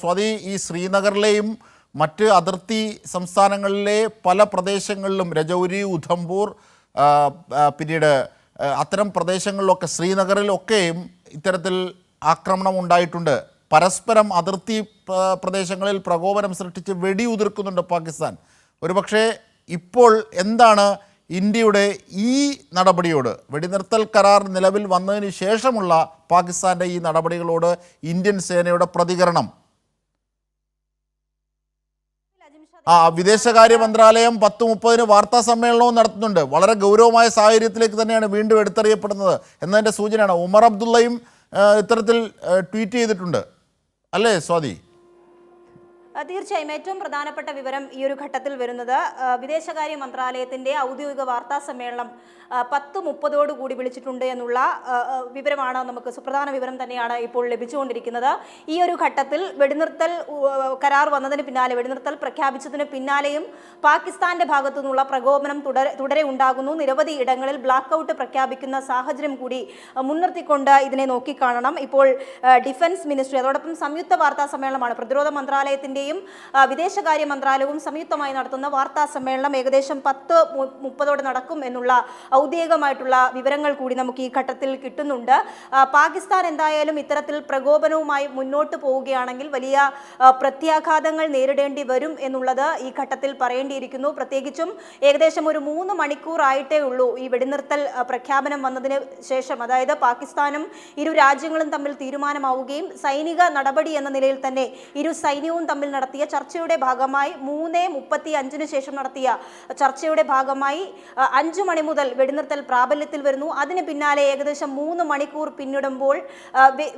സ്വാതി ഈ ശ്രീനഗറിലെയും മറ്റ് അതിർത്തി സംസ്ഥാനങ്ങളിലെ പല പ്രദേശങ്ങളിലും രജൗരി ഉധംപൂർ പിന്നീട് അത്തരം പ്രദേശങ്ങളിലൊക്കെ ശ്രീനഗറിലൊക്കെയും ഇത്തരത്തിൽ ആക്രമണം ഉണ്ടായിട്ടുണ്ട്. പരസ്പരം അതിർത്തി പ്രദേശങ്ങളിൽ പ്രകോപനം സൃഷ്ടിച്ച് വെടിയുതിർക്കുന്നുണ്ട് പാകിസ്ഥാൻ. ഒരുപക്ഷെ ഇപ്പോൾ എന്താണ് ഇന്ത്യയുടെ ഈ നടപടിയോട് വെടിനിർത്തൽ കരാർ നിലവിൽ വന്നതിന് ശേഷമുള്ള പാകിസ്ഥാന്റെ ഈ നടപടികളോട് ഇന്ത്യൻ സേനയുടെ പ്രതികരണം? ആ വിദേശകാര്യ മന്ത്രാലയം പത്ത് മുപ്പതിന് വാർത്താ സമ്മേളനവും നടത്തുന്നുണ്ട്. വളരെ ഗൗരവമായ സാഹചര്യത്തിലേക്ക് തന്നെയാണ് വീണ്ടും എടുത്തറിയപ്പെടുന്നത് എന്നതിന്റെ സൂചനയാണ്. ഉമർ അബ്ദുള്ളയും ഇത്തരത്തിൽ ട്വീറ്റ് ചെയ്തിട്ടുണ്ട്. അല്ലേ സ്വാതി? തീർച്ചയായും ഏറ്റവും പ്രധാനപ്പെട്ട വിവരം ഈ ഒരു ഘട്ടത്തിൽ വരുന്നത് വിദേശകാര്യ മന്ത്രാലയത്തിന്റെ ഔദ്യോഗിക വാർത്താ സമ്മേളനം പത്ത് മുപ്പതോടുകൂടി വിളിച്ചിട്ടുണ്ട് എന്നുള്ള വിവരമാണ് നമുക്ക് സുപ്രധാന വിവരം തന്നെയാണ് ഇപ്പോൾ ലഭിച്ചുകൊണ്ടിരിക്കുന്നത്. ഈ ഒരു ഘട്ടത്തിൽ വെടിനിർത്തൽ കരാർ വന്നതിന് പിന്നാലെ വെടിനിർത്തൽ പ്രഖ്യാപിച്ചതിന് പിന്നാലെയും പാകിസ്ഥാന്റെ ഭാഗത്തു നിന്നുള്ള പ്രകോപനം തുടരെ തുടരെ ഉണ്ടാകുന്നു. നിരവധി ഇടങ്ങളിൽ ബ്ലാക്ക് ഔട്ട് പ്രഖ്യാപിക്കുന്ന സാഹചര്യം കൂടി മുൻനിർത്തിക്കൊണ്ട് ഇതിനെ നോക്കിക്കാണണം. ഇപ്പോൾ ഡിഫൻസ് മിനിസ്ട്രി അതോടൊപ്പം സംയുക്ത വാർത്താ സമ്മേളനമാണ് പ്രതിരോധ മന്ത്രാലയത്തിന്റെയും ആ, വിദേശകാര്യ മന്ത്രാലയവും സംയുക്തമായി നടത്തുന്ന വാർത്താ സമ്മേളനം ഏകദേശം പത്ത് മുപ്പതോടെ നടക്കും എന്നുള്ള ഔദ്യോഗികമായിട്ടുള്ള വിവരങ്ങൾ കൂടി നമുക്ക് ഈ ഘട്ടത്തിൽ കിട്ടുന്നുണ്ട്. പാകിസ്ഥാൻ എന്തായാലും ഇത്തരത്തിൽ പ്രകോപനവുമായി മുന്നോട്ട് പോവുകയാണെങ്കിൽ വലിയ പ്രത്യാഘാതങ്ങൾ നേരിടേണ്ടി വരും എന്നുള്ളത് ഈ ഘട്ടത്തിൽ പറയേണ്ടിയിരിക്കുന്നു. പ്രത്യേകിച്ചും ഏകദേശം ഒരു മൂന്ന് മണിക്കൂറായിട്ടേ ഉള്ളൂ ഈ വെടിനിർത്തൽ പ്രഖ്യാപനം വന്നതിന് ശേഷം. അതായത് പാകിസ്ഥാനും ഇരു രാജ്യങ്ങളും തമ്മിൽ തീരുമാനമാവുകയും സൈനിക നടപടി എന്ന നിലയിൽ തന്നെ ഇരു സൈന്യവും തമ്മിൽ നടത്തിയ ചർച്ചയുടെ ഭാഗമായി മൂന്ന് മുപ്പത്തി അഞ്ചിന് ശേഷം നടത്തിയ ചർച്ചയുടെ ഭാഗമായി അഞ്ചു മണി മുതൽ വെടിനിർത്തൽ പ്രാബല്യത്തിൽ വരുന്നു. അതിന് പിന്നാലെ ഏകദേശം മൂന്ന് മണിക്കൂർ പിന്നിടുമ്പോൾ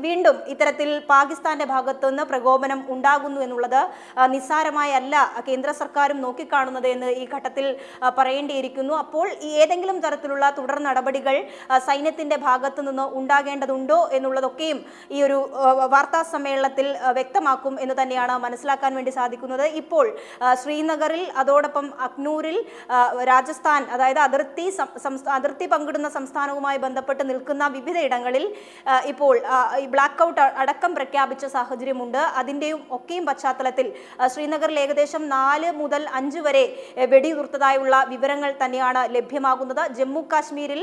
വീണ്ടും ഇത്തരത്തിൽ പാകിസ്ഥാന്റെ ഭാഗത്തുനിന്ന് പ്രകോപനം ഉണ്ടാകുന്നു എന്നുള്ളത് നിസ്സാരമായല്ല കേന്ദ്ര സർക്കാരും നോക്കിക്കാണുന്നത് എന്ന് ഈ ഘട്ടത്തിൽ പറയേണ്ടിയിരിക്കുന്നു. അപ്പോൾ ഈ ഏതെങ്കിലും തരത്തിലുള്ള തുടർ നടപടികൾ സൈന്യത്തിന്റെ ഭാഗത്തു നിന്ന് ഉണ്ടാകേണ്ടതുണ്ടോ എന്നുള്ളതൊക്കെയും ഈ ഒരു വാർത്താ സമ്മേളനത്തിൽ വ്യക്തമാക്കും എന്ന് തന്നെയാണ് മനസ്സിലാക്കാൻ വേണ്ടി സാധിക്കുന്നത്. ഇപ്പോൾ ശ്രീനഗറിൽ അതോടൊപ്പം അക്നൂരിൽ രാജസ്ഥാൻ അതായത് അതിർത്തി അതിർത്തി പങ്കിടുന്ന സംസ്ഥാനവുമായി ബന്ധപ്പെട്ട് നിൽക്കുന്ന വിവിധ ഇടങ്ങളിൽ ഇപ്പോൾ ബ്ലാക്ക് ഔട്ട് അടക്കം പ്രഖ്യാപിച്ച സാഹചര്യമുണ്ട്. അതിന്റെയും ഒക്കെയും പശ്ചാത്തലത്തിൽ ശ്രീനഗറിൽ ഏകദേശം നാല് മുതൽ അഞ്ച് വരെ വെടിയുതിർത്തതായുള്ള വിവരങ്ങൾ തന്നെയാണ് ലഭ്യമാകുന്നത്. ജമ്മു കാശ്മീരിൽ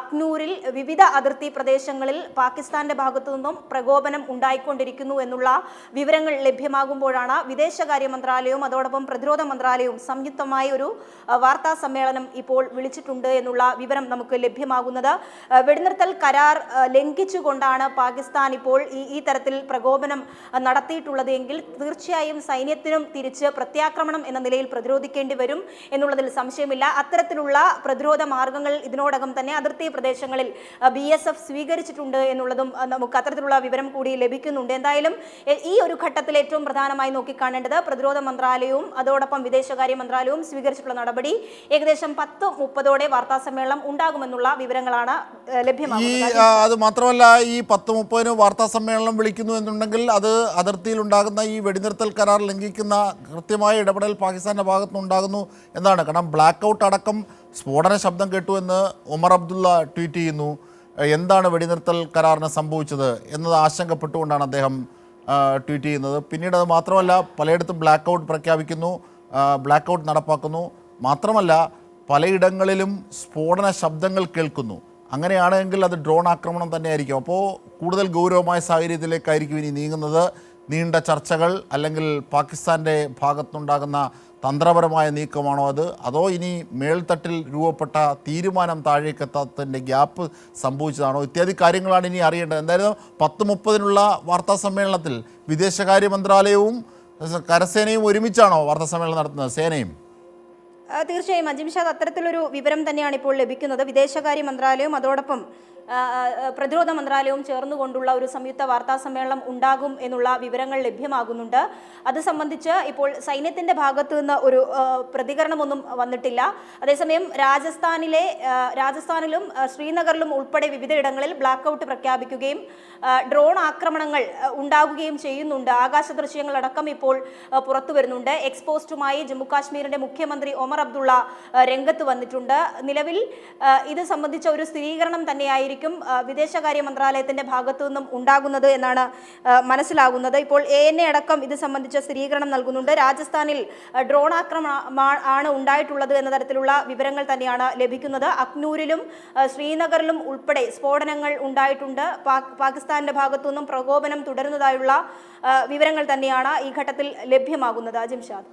അക്നൂരിൽ വിവിധ അതിർത്തി പ്രദേശങ്ങളിൽ പാകിസ്ഥാന്റെ ഭാഗത്തു നിന്നും പ്രകോപനം ഉണ്ടായിക്കൊണ്ടിരിക്കുന്നു എന്നുള്ള വിവരങ്ങൾ ലഭ്യമാകുമ്പോഴാണ് വിദേശകാര്യ മന്ത്രാലയവും അതോടൊപ്പം പ്രതിരോധ മന്ത്രാലയവും സംയുക്തമായ ഒരു വാർത്താ സമ്മേളനം ഇപ്പോൾ വിളിച്ചിട്ടുണ്ട് എന്നുള്ള വിവരം നമുക്ക് ലഭ്യമാകുന്നത്. വെടിനിർത്തൽ കരാർ ലംഘിച്ചുകൊണ്ടാണ് പാകിസ്ഥാൻ ഇപ്പോൾ ഈ ഈ തരത്തിൽ പ്രകോപനം നടത്തിയിട്ടുള്ളത് എങ്കിൽ തീർച്ചയായും സൈന്യത്തിനും തിരിച്ച് പ്രത്യാക്രമണം എന്ന നിലയിൽ പ്രതിരോധിക്കേണ്ടി വരും എന്നുള്ളതിൽ സംശയമില്ല. അത്തരത്തിലുള്ള പ്രതിരോധ മാർഗങ്ങൾ ഇതിനോടകം തന്നെ അതിർത്തി പ്രദേശങ്ങളിൽ ബി എസ് എഫ് സ്വീകരിച്ചിട്ടുണ്ട് എന്നുള്ളതും നമുക്ക് അത്തരത്തിലുള്ള വിവരം കൂടി ലഭിക്കുന്നുണ്ട്. എന്തായാലും ഈ ഒരു ഘട്ടത്തിൽ ഏറ്റവും പ്രധാനമായി നോക്കിക്കാണേണ്ടത്. പ്രതിരോധ മന്ത്രാലയവും അതോടൊപ്പം വിദേശകാര്യ മന്ത്രാലയവും സ്വീകരിച്ചിട്ടുള്ള നടപടി ഏകദേശം പത്ത് മുപ്പതോടെ വാർത്താ സമ്മേളനം ഉണ്ടാകുമെന്നുള്ള വിവരങ്ങളാണ് ലഭ്യമാകുന്നത്. അത് മാത്രമല്ല ഈ പത്ത് മുപ്പതിന് വാർത്താ സമ്മേളനം വിളിക്കുന്നു എന്നുണ്ടെങ്കിൽ അത് അതിർത്തിയിൽ ഉണ്ടാകുന്ന ഈ വെടിനിർത്തൽ കരാർ ലംഘിക്കുന്ന കൃത്യമായ ഇടപെടൽ പാകിസ്ഥാന്റെ ഭാഗത്തുനിന്നുണ്ടാകുന്നു എന്നാണ്. കാരണം ബ്ലാക്ക് ഔട്ട് അടക്കം സ്ഫോടന ശബ്ദം കേട്ടു എന്ന് ഉമർ അബ്ദുള്ള ട്വീറ്റ് ചെയ്യുന്നു. എന്താണ് വെടിനിർത്തൽ കരാറിന് സംഭവിച്ചത് എന്നത് ആശങ്കപ്പെട്ടുകൊണ്ടാണ് അദ്ദേഹം ട്വീറ്റ് ചെയ്യുന്നത്. പിന്നീട് അത് മാത്രമല്ല പലയിടത്തും ബ്ലാക്ക് ഔട്ട് പ്രഖ്യാപിക്കുന്നു ബ്ലാക്ക് ഔട്ട് നടപ്പാക്കുന്നു. മാത്രമല്ല പലയിടങ്ങളിലും സ്ഫോടന ശബ്ദങ്ങൾ കേൾക്കുന്നു. അങ്ങനെയാണെങ്കിൽ അത് ഡ്രോൺ ആക്രമണം തന്നെയായിരിക്കും. അപ്പോൾ കൂടുതൽ ഗൗരവമായ സാഹചര്യത്തിലേക്കായിരിക്കും ഇനി നീങ്ങുന്നത്. നീണ്ട ചർച്ചകൾ അല്ലെങ്കിൽ പാകിസ്ഥാന്റെ ഭാഗത്തുണ്ടാകുന്ന തന്ത്രപരമായ നീക്കമാണോ അത്? അതോ ഇനി മേൽത്തട്ടിൽ രൂപപ്പെട്ട തീരുമാനം താഴേക്കെത്താത്തതിന്റെ ഗ്യാപ്പ് സംഭവിച്ചതാണോ? ഇത്യാദി കാര്യങ്ങളാണ് ഇനി അറിയേണ്ടത്. എന്തായാലും പത്ത് മുപ്പതിനുള്ള വാർത്താ സമ്മേളനത്തിൽ വിദേശകാര്യ മന്ത്രാലയവും കരസേനയും ഒരുമിച്ചാണോ വാർത്താ സമ്മേളനം നടത്തുന്നത്? സേനയും. തീർച്ചയായും. അജിംഷാദ് അത്തരത്തിലൊരു വിവരം തന്നെയാണ് ഇപ്പോൾ ലഭിക്കുന്നത്. വിദേശകാര്യ മന്ത്രാലയവും അതോടൊപ്പം പ്രതിരോധ മന്ത്രാലയവും ചേർന്നുകൊണ്ടുള്ള ഒരു സംയുക്ത വാർത്താ സമ്മേളനം ഉണ്ടാകും എന്നുള്ള വിവരങ്ങൾ ലഭ്യമാകുന്നുണ്ട്. അത് സംബന്ധിച്ച് ഇപ്പോൾ സൈന്യത്തിന്റെ ഭാഗത്തു നിന്ന് ഒരു പ്രതികരണമൊന്നും വന്നിട്ടില്ല. അതേസമയം രാജസ്ഥാനിലെ രാജസ്ഥാനിലും ശ്രീനഗറിലും ഉൾപ്പെടെ വിവിധയിടങ്ങളിൽ ബ്ലാക്ക് ഔട്ട് പ്രഖ്യാപിക്കുകയും ഡ്രോൺ ആക്രമണങ്ങൾ ഉണ്ടാകുകയും ചെയ്യുന്നുണ്ട്. ആകാശ ദൃശ്യങ്ങളടക്കം ഇപ്പോൾ ആ, പുറത്തു വരുന്നുണ്ട്. എക്സ്പോസ്റ്റുമായി ജമ്മുകാശ്മീരിന്റെ മുഖ്യമന്ത്രി ഒമർ അബ്ദുള്ള രംഗത്ത് വന്നിട്ടുണ്ട്. നിലവിൽ ഇത് സംബന്ധിച്ച ഒരു സ്ഥിരീകരണം തന്നെയായിരിക്കും ആയിരിക്കും വിദേശകാര്യ മന്ത്രാലയത്തിന്റെ ഭാഗത്തു നിന്നും ഉണ്ടാകുന്നത് എന്നാണ് മനസ്സിലാകുന്നത്. ഇപ്പോൾ എ എൻ എ അടക്കം ഇത് സംബന്ധിച്ച സ്ഥിരീകരണം നൽകുന്നുണ്ട്. രാജസ്ഥാനിൽ ഡ്രോൺ ആക്രമണം ആണ് ഉണ്ടായിട്ടുള്ളത് എന്ന തരത്തിലുള്ള വിവരങ്ങൾ തന്നെയാണ് ലഭിക്കുന്നത്. അക്നൂരിലും ശ്രീനഗറിലും ഉൾപ്പെടെ സ്ഫോടനങ്ങൾ ഉണ്ടായിട്ടുണ്ട്. പാക്- പാകിസ്ഥാന്റെ ഭാഗത്തു നിന്നും പ്രകോപനം തുടരുന്നതായുള്ള വിവരങ്ങൾ തന്നെയാണ് ഈ ഘട്ടത്തിൽ ലഭ്യമാകുന്നത്. ജിംഷാദ്